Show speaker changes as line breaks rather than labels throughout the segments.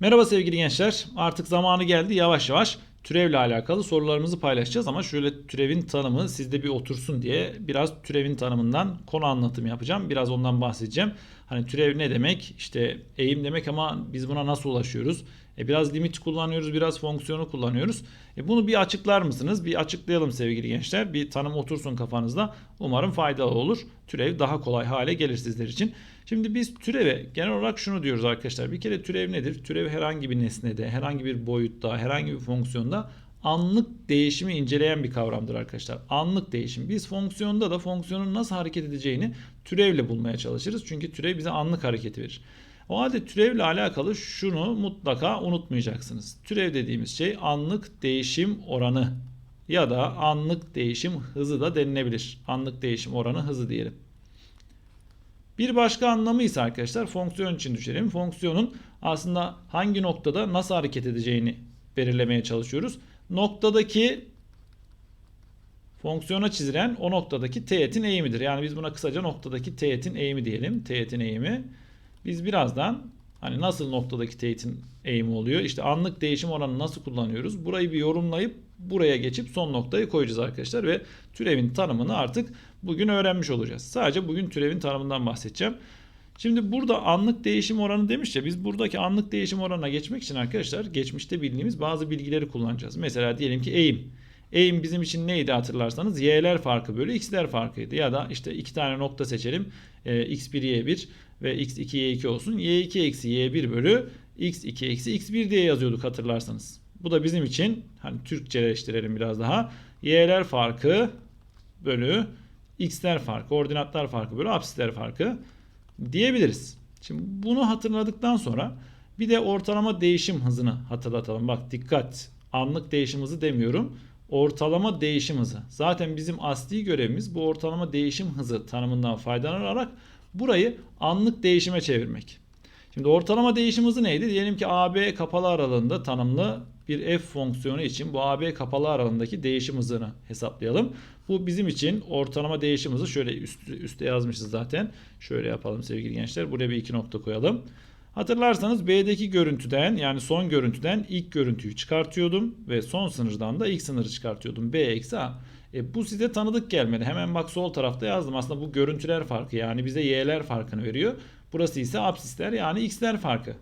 Merhaba sevgili gençler. Artık zamanı geldi yavaş yavaş türevle alakalı sorularımızı paylaşacağız ama şöyle türevin tanımı sizde bir otursun diye biraz türevin tanımından konu anlatımı yapacağım. Biraz ondan bahsedeceğim. Hani türev ne demek? İşte eğim demek ama biz buna nasıl ulaşıyoruz? E biraz limit kullanıyoruz, biraz fonksiyonu kullanıyoruz. E bunu bir açıklar mısınız? Bir açıklayalım sevgili gençler. Bir tanım otursun kafanızda. Umarım faydalı olur. Türev daha kolay hale gelir sizler için. Şimdi biz türeve genel olarak şunu diyoruz arkadaşlar. Bir kere türev nedir? Türev herhangi bir nesnede, herhangi bir boyutta, herhangi bir fonksiyonda anlık değişimi inceleyen bir kavramdır arkadaşlar. Anlık değişim. Biz fonksiyonda da fonksiyonun nasıl hareket edeceğini türevle bulmaya çalışırız. Çünkü türev bize anlık hareketi verir. O halde türevle alakalı şunu mutlaka unutmayacaksınız. Türev dediğimiz şey anlık değişim oranı ya da anlık değişim hızı da denilebilir. Anlık değişim oranı hızı diyelim. Bir başka anlamı ise arkadaşlar fonksiyon için düşelim. Fonksiyonun aslında hangi noktada nasıl hareket edeceğini belirlemeye çalışıyoruz. Noktadaki fonksiyona çizilen o noktadaki teğetin eğimidir. Yani biz buna kısaca noktadaki teğetin eğimi diyelim. Teğetin eğimi. Biz birazdan hani nasıl noktadaki teğetin eğimi oluyor? İşte anlık değişim oranını nasıl kullanıyoruz? Burayı bir yorumlayıp buraya geçip son noktayı koyacağız arkadaşlar ve türevin tanımını artık bugün öğrenmiş olacağız. Sadece bugün türevin tanımından bahsedeceğim. Şimdi burada anlık değişim oranı demiş ya biz buradaki anlık değişim oranına geçmek için arkadaşlar geçmişte bildiğimiz bazı bilgileri kullanacağız. Mesela diyelim ki eğim. Eğim bizim için neydi hatırlarsanız y'ler farkı bölü x'ler farkıydı. Ya da işte iki tane nokta seçelim. Ee, x1 y1 ve x2 y2 olsun. y2 eksi y1 bölü x2 eksi x1 diye yazıyorduk hatırlarsanız. Bu da bizim için hani Türkçeleştirelim biraz daha. Y'ler farkı bölü x'ler farkı, ordinatlar farkı bölü apsisler farkı diyebiliriz. Şimdi bunu hatırladıktan sonra bir de ortalama değişim hızını hatırlatalım. Bak dikkat. Anlık değişim hızı demiyorum. Ortalama değişim hızı. Zaten bizim asli görevimiz bu ortalama değişim hızı tanımından faydalanarak burayı anlık değişime çevirmek. Şimdi ortalama değişim hızı neydi? Diyelim ki AB kapalı aralığında tanımlı bir f fonksiyonu için bu AB kapalı aralığındaki değişim hızını hesaplayalım. Bu bizim için ortalama değişim hızı şöyle üst, üstte yazmışız zaten. Şöyle yapalım sevgili gençler. Buraya bir iki nokta koyalım. Hatırlarsanız B'deki görüntüden yani son görüntüden ilk görüntüyü çıkartıyordum ve son sınırdan da ilk sınırı çıkartıyordum. B eksi A. E, bu size tanıdık gelmedi. Hemen bak sol tarafta yazdım. Aslında bu görüntüler farkı yani bize y'ler farkını veriyor. Burası ise absisler yani x'ler farkı.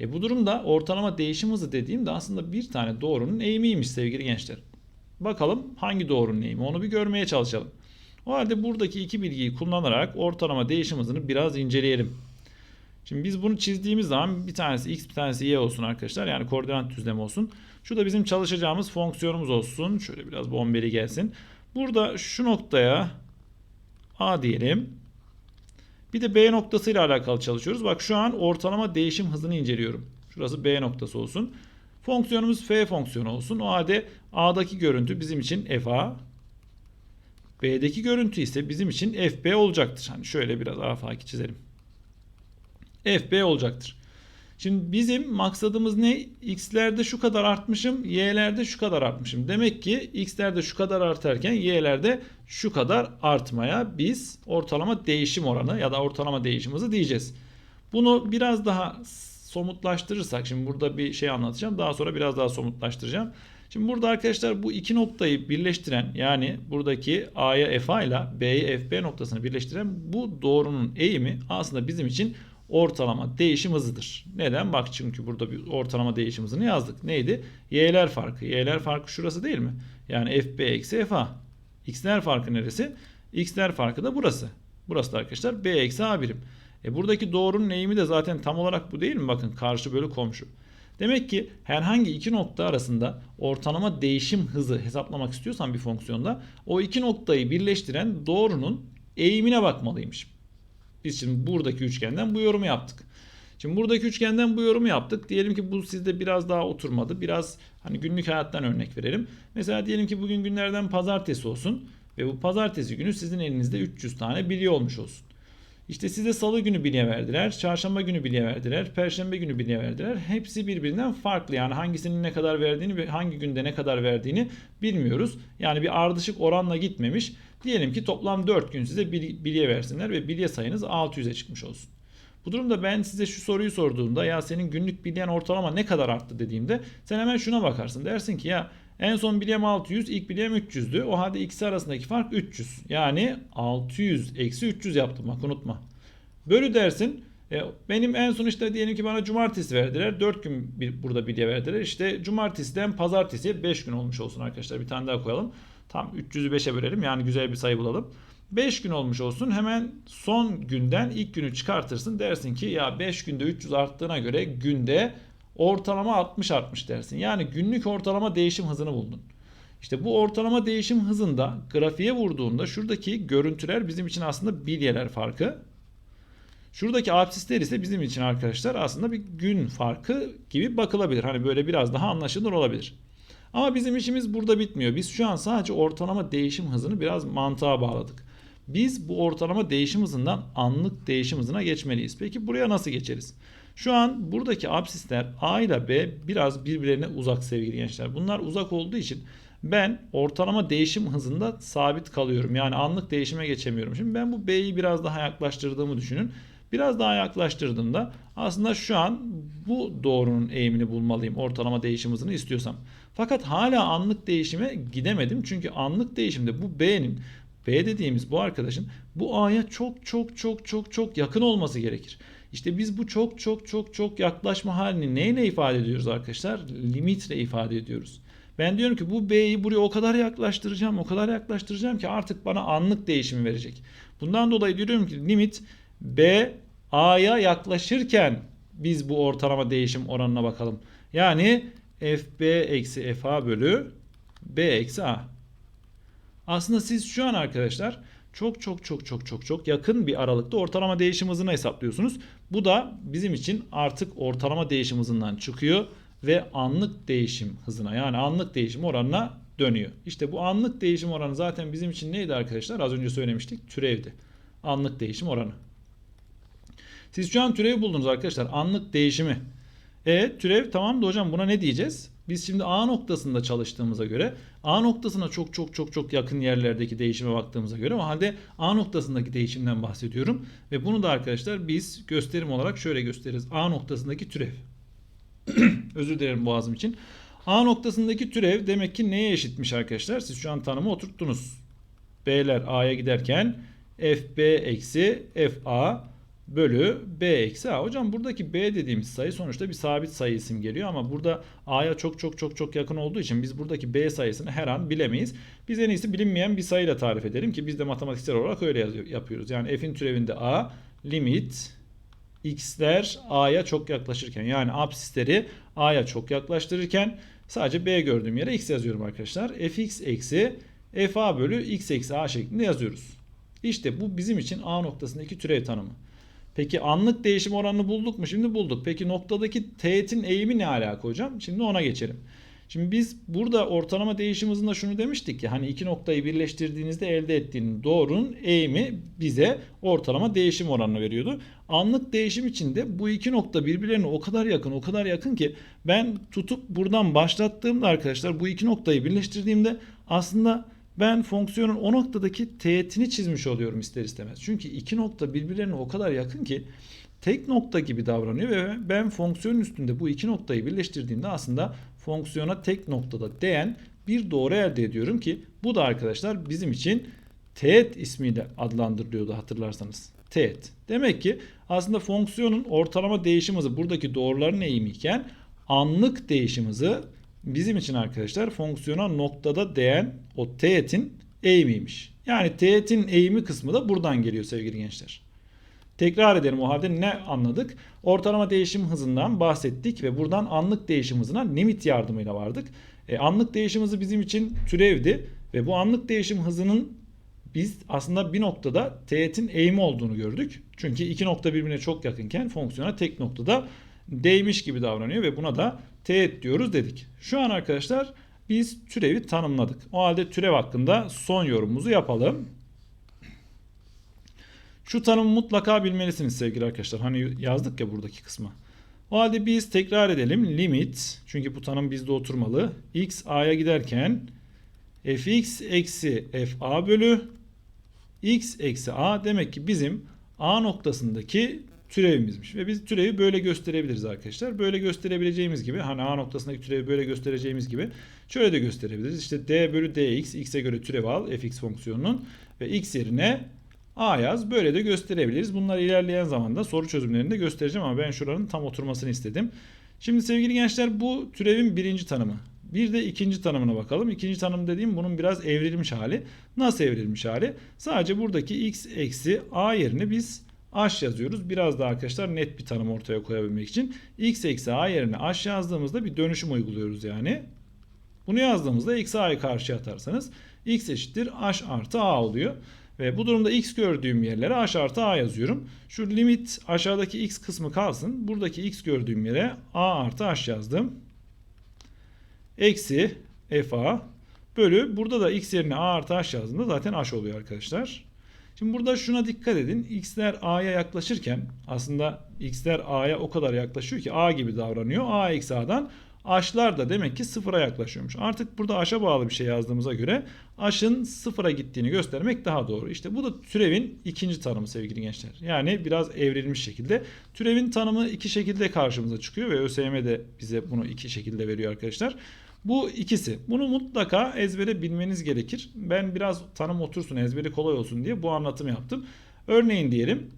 E, bu durumda ortalama değişim hızı dediğimde aslında bir tane doğrunun eğimiymiş sevgili gençler. Bakalım hangi doğrunun eğimi onu bir görmeye çalışalım. O halde buradaki iki bilgiyi kullanarak ortalama değişim hızını biraz inceleyelim. Şimdi biz bunu çizdiğimiz zaman bir tanesi x bir tanesi y olsun arkadaşlar. Yani koordinat düzlemi olsun. Şu da bizim çalışacağımız fonksiyonumuz olsun. Şöyle biraz bombeli gelsin. Burada şu noktaya a diyelim. Bir de b noktasıyla alakalı çalışıyoruz. Bak şu an ortalama değişim hızını inceliyorum. Şurası b noktası olsun. Fonksiyonumuz f fonksiyonu olsun. O halde a'daki görüntü bizim için fa. B'deki görüntü ise bizim için fb olacaktır. Hani şöyle biraz afaki çizelim. FB olacaktır. Şimdi bizim maksadımız ne? X'lerde şu kadar artmışım, Y'lerde şu kadar artmışım. Demek ki X'lerde şu kadar artarken Y'lerde şu kadar artmaya biz ortalama değişim oranı ya da ortalama değişim hızı diyeceğiz. Bunu biraz daha somutlaştırırsak şimdi burada bir şey anlatacağım. Daha sonra biraz daha somutlaştıracağım. Şimdi burada arkadaşlar bu iki noktayı birleştiren yani buradaki A'ya FA ile B'ye FB noktasını birleştiren bu doğrunun eğimi aslında bizim için ortalama değişim hızıdır. Neden? Bak çünkü burada bir ortalama değişim hızını yazdık. Neydi? Y'ler farkı. Y'ler farkı şurası değil mi? Yani FB eksi FA. X'ler farkı neresi? X'ler farkı da burası. Burası da arkadaşlar B eksi A birim. E buradaki doğrunun eğimi de zaten tam olarak bu değil mi? Bakın karşı bölü komşu. Demek ki herhangi iki nokta arasında ortalama değişim hızı hesaplamak istiyorsan bir fonksiyonda o iki noktayı birleştiren doğrunun eğimine bakmalıymışım. Biz şimdi buradaki üçgenden bu yorumu yaptık. Şimdi buradaki üçgenden bu yorumu yaptık. Diyelim ki bu sizde biraz daha oturmadı. Biraz hani günlük hayattan örnek verelim. Mesela diyelim ki bugün günlerden pazartesi olsun ve bu pazartesi günü sizin elinizde 300 tane bilye olmuş olsun. İşte size salı günü bilye verdiler, çarşamba günü bilye verdiler, perşembe günü bilye verdiler. Hepsi birbirinden farklı. Yani hangisinin ne kadar verdiğini ve hangi günde ne kadar verdiğini bilmiyoruz. Yani bir ardışık oranla gitmemiş. Diyelim ki toplam 4 gün size bilye versinler ve bilye sayınız 600'e çıkmış olsun. Bu durumda ben size şu soruyu sorduğumda ya senin günlük bileyen ortalama ne kadar arttı dediğimde sen hemen şuna bakarsın. Dersin ki ya en son bilyem 600, ilk bilyem 300'dü. O halde ikisi arasındaki fark 300. Yani 600 eksi 300 yaptım bak unutma. Bölü dersin. E, benim en son işte diyelim ki bana cumartesi verdiler. 4 gün bir, burada bilye verdiler. İşte cumartesiden pazartesiye 5 gün olmuş olsun arkadaşlar. Bir tane daha koyalım. Tam 300'ü 5'e bölelim. Yani güzel bir sayı bulalım. 5 gün olmuş olsun. Hemen son günden ilk günü çıkartırsın. Dersin ki ya 5 günde 300 arttığına göre günde ortalama 60 artmış dersin. Yani günlük ortalama değişim hızını buldun. İşte bu ortalama değişim hızında grafiğe vurduğunda şuradaki görüntüler bizim için aslında bilyeler farkı. Şuradaki absisler ise bizim için arkadaşlar aslında bir gün farkı gibi bakılabilir. Hani böyle biraz daha anlaşılır olabilir. Ama bizim işimiz burada bitmiyor. Biz şu an sadece ortalama değişim hızını biraz mantığa bağladık. Biz bu ortalama değişim hızından anlık değişim hızına geçmeliyiz. Peki buraya nasıl geçeriz? Şu an buradaki absisler A ile B biraz birbirlerine uzak sevgili gençler. Bunlar uzak olduğu için ben ortalama değişim hızında sabit kalıyorum. Yani anlık değişime geçemiyorum. Şimdi ben bu B'yi biraz daha yaklaştırdığımı düşünün. Biraz daha yaklaştırdığımda aslında şu an bu doğrunun eğimini bulmalıyım ortalama değişim hızını istiyorsam. Fakat hala anlık değişime gidemedim. Çünkü anlık değişimde bu B'nin B dediğimiz bu arkadaşın bu A'ya çok çok çok çok çok yakın olması gerekir. İşte biz bu çok çok çok çok yaklaşma halini neyle ifade ediyoruz arkadaşlar? Limitle ifade ediyoruz. Ben diyorum ki bu B'yi buraya o kadar yaklaştıracağım, o kadar yaklaştıracağım ki artık bana anlık değişimi verecek. Bundan dolayı diyorum ki limit B A'ya yaklaşırken biz bu ortalama değişim oranına bakalım. Yani FB eksi FA bölü B eksi A. Aslında siz şu an arkadaşlar çok çok çok çok çok çok yakın bir aralıkta ortalama değişim hızını hesaplıyorsunuz. Bu da bizim için artık ortalama değişim hızından çıkıyor ve anlık değişim hızına yani anlık değişim oranına dönüyor. İşte bu anlık değişim oranı zaten bizim için neydi arkadaşlar? Az önce söylemiştik. Türevdi. Anlık değişim oranı. Siz şu an türevi buldunuz arkadaşlar. Anlık değişimi. E türev tamam da hocam buna ne diyeceğiz? Biz şimdi A noktasında çalıştığımıza göre A noktasına çok çok çok çok yakın yerlerdeki değişime baktığımıza göre o halde A noktasındaki değişimden bahsediyorum. Ve bunu da arkadaşlar biz gösterim olarak şöyle gösteririz. A noktasındaki türev. Özür dilerim boğazım için. A noktasındaki türev demek ki neye eşitmiş arkadaşlar? Siz şu an tanımı oturttunuz. B'ler A'ya giderken FB eksi FA bölü b eksi a. Hocam buradaki b dediğimiz sayı sonuçta bir sabit sayı isim geliyor ama burada a'ya çok çok çok çok yakın olduğu için biz buradaki b sayısını her an bilemeyiz. Biz en iyisi bilinmeyen bir sayıyla tarif edelim ki biz de matematiksel olarak öyle yapıyoruz. Yani f'in türevinde a limit x'ler a'ya çok yaklaşırken yani absisleri a'ya çok yaklaştırırken sadece b gördüğüm yere x yazıyorum arkadaşlar. fx eksi fa bölü x eksi a şeklinde yazıyoruz. İşte bu bizim için a noktasındaki türev tanımı. Peki anlık değişim oranını bulduk mu? Şimdi bulduk. Peki noktadaki teğetin eğimi ne alaka hocam? Şimdi ona geçelim. Şimdi biz burada ortalama değişim hızında şunu demiştik ki hani iki noktayı birleştirdiğinizde elde ettiğiniz doğrunun eğimi bize ortalama değişim oranını veriyordu. Anlık değişim için de bu iki nokta birbirlerine o kadar yakın o kadar yakın ki ben tutup buradan başlattığımda arkadaşlar bu iki noktayı birleştirdiğimde aslında ben fonksiyonun o noktadaki teğetini çizmiş oluyorum ister istemez. Çünkü iki nokta birbirlerine o kadar yakın ki tek nokta gibi davranıyor ve ben fonksiyonun üstünde bu iki noktayı birleştirdiğimde aslında fonksiyona tek noktada değen bir doğru elde ediyorum ki bu da arkadaşlar bizim için teğet ismiyle adlandırılıyordu hatırlarsanız. Teğet. Demek ki aslında fonksiyonun ortalama değişim hızı buradaki doğruların eğimi iken anlık değişim hızı bizim için arkadaşlar fonksiyona noktada değen o teğetin eğimiymiş. Yani teğetin eğimi kısmı da buradan geliyor sevgili gençler. Tekrar edelim o halde ne anladık? Ortalama değişim hızından bahsettik ve buradan anlık değişim hızına limit yardımıyla vardık. E, anlık değişim hızı bizim için türevdi ve bu anlık değişim hızının biz aslında bir noktada teğetin eğimi olduğunu gördük. Çünkü iki nokta birbirine çok yakınken fonksiyona tek noktada değmiş gibi davranıyor ve buna da teğet diyoruz dedik. Şu an arkadaşlar biz türevi tanımladık. O halde türev hakkında son yorumumuzu yapalım. Şu tanımı mutlaka bilmelisiniz sevgili arkadaşlar. Hani yazdık ya buradaki kısma. O halde biz tekrar edelim. Limit çünkü bu tanım bizde oturmalı. x a'ya giderken fx eksi fa bölü x eksi a demek ki bizim a noktasındaki türevimizmiş. Ve biz türevi böyle gösterebiliriz arkadaşlar. Böyle gösterebileceğimiz gibi hani A noktasındaki türevi böyle göstereceğimiz gibi şöyle de gösterebiliriz. İşte d bölü dx x'e göre türev al fx fonksiyonunun ve x yerine a yaz. Böyle de gösterebiliriz. Bunları ilerleyen zamanda soru çözümlerinde göstereceğim ama ben şuranın tam oturmasını istedim. Şimdi sevgili gençler bu türevin birinci tanımı. Bir de ikinci tanımına bakalım. İkinci tanım dediğim bunun biraz evrilmiş hali. Nasıl evrilmiş hali? Sadece buradaki x eksi a yerine biz h yazıyoruz. Biraz daha arkadaşlar net bir tanım ortaya koyabilmek için. x eksi a yerine h yazdığımızda bir dönüşüm uyguluyoruz yani. Bunu yazdığımızda eksi a'yı karşıya atarsanız x eşittir h artı a oluyor. Ve bu durumda x gördüğüm yerlere h artı a yazıyorum. Şu limit aşağıdaki x kısmı kalsın. Buradaki x gördüğüm yere a artı h yazdım. Eksi fa bölü burada da x yerine a artı h yazdığında zaten h oluyor arkadaşlar. Şimdi burada şuna dikkat edin. X'ler A'ya yaklaşırken aslında X'ler A'ya o kadar yaklaşıyor ki A gibi davranıyor. A eksi A'dan H'lar da demek ki sıfıra yaklaşıyormuş. Artık burada H'a bağlı bir şey yazdığımıza göre H'ın sıfıra gittiğini göstermek daha doğru. İşte bu da türevin ikinci tanımı sevgili gençler. Yani biraz evrilmiş şekilde. Türevin tanımı iki şekilde karşımıza çıkıyor ve ÖSYM de bize bunu iki şekilde veriyor arkadaşlar. Bu ikisi. Bunu mutlaka ezbere bilmeniz gerekir. Ben biraz tanım otursun, ezberi kolay olsun diye bu anlatımı yaptım. Örneğin diyelim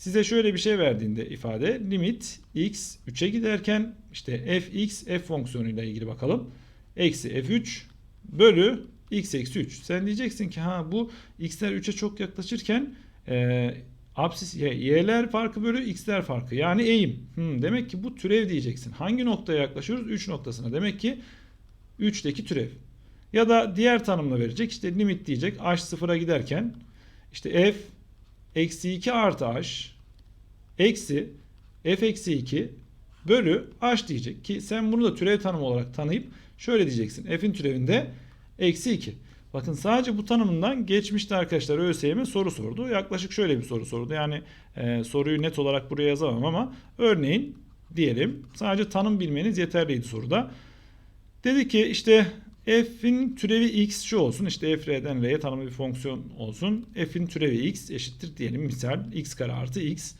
size şöyle bir şey verdiğinde ifade limit x 3'e giderken işte fx f fonksiyonuyla ilgili bakalım. Eksi f3 bölü x eksi 3. Sen diyeceksin ki ha bu x'ler 3'e çok yaklaşırken e, absis y'ler farkı bölü x'ler farkı yani eğim. Hmm, demek ki bu türev diyeceksin. Hangi noktaya yaklaşıyoruz? 3 noktasına. Demek ki 3'teki türev. Ya da diğer tanımla verecek. İşte limit diyecek. h sıfıra giderken işte f eksi 2 artı h eksi f eksi 2 bölü h diyecek ki sen bunu da türev tanımı olarak tanıyıp şöyle diyeceksin. f'in türevinde eksi 2. Bakın sadece bu tanımından geçmişte arkadaşlar ÖSYM soru sordu. Yaklaşık şöyle bir soru sordu. Yani e, soruyu net olarak buraya yazamam ama örneğin diyelim sadece tanım bilmeniz yeterliydi soruda. Dedi ki işte f'in türevi x şu olsun. İşte f r'den r'ye tanımlı bir fonksiyon olsun. f'in türevi x eşittir diyelim misal x kare artı x.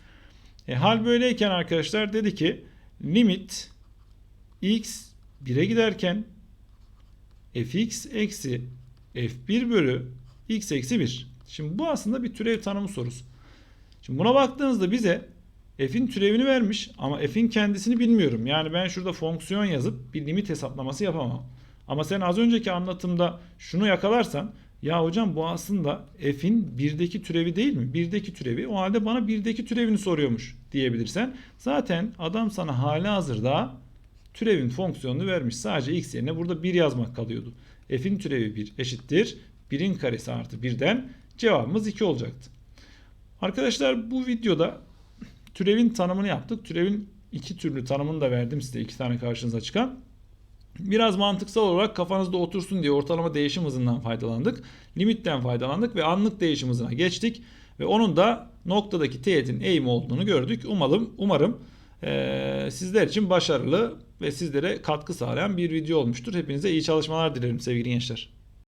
E, hal böyleyken arkadaşlar dedi ki limit x 1'e giderken fx eksi f1 bölü x eksi 1. Şimdi bu aslında bir türev tanımı sorusu. Şimdi buna baktığınızda bize f'in türevini vermiş ama f'in kendisini bilmiyorum. Yani ben şurada fonksiyon yazıp bir limit hesaplaması yapamam. Ama sen az önceki anlatımda şunu yakalarsan ya hocam bu aslında f'in birdeki türevi değil mi? Birdeki türevi. O halde bana birdeki türevini soruyormuş diyebilirsen. Zaten adam sana hali hazırda türevin fonksiyonunu vermiş. Sadece x yerine burada 1 yazmak kalıyordu. F'in türevi 1 eşittir. 1'in karesi artı 1'den cevabımız 2 olacaktı. Arkadaşlar bu videoda türevin tanımını yaptık. Türevin iki türlü tanımını da verdim size iki tane karşınıza çıkan. Biraz mantıksal olarak kafanızda otursun diye ortalama değişim hızından faydalandık. Limitten faydalandık ve anlık değişim hızına geçtik. Ve onun da noktadaki teğetin eğimi olduğunu gördük. Umalım, umarım e, sizler için başarılı ve sizlere katkı sağlayan bir video olmuştur. Hepinize iyi çalışmalar dilerim sevgili gençler.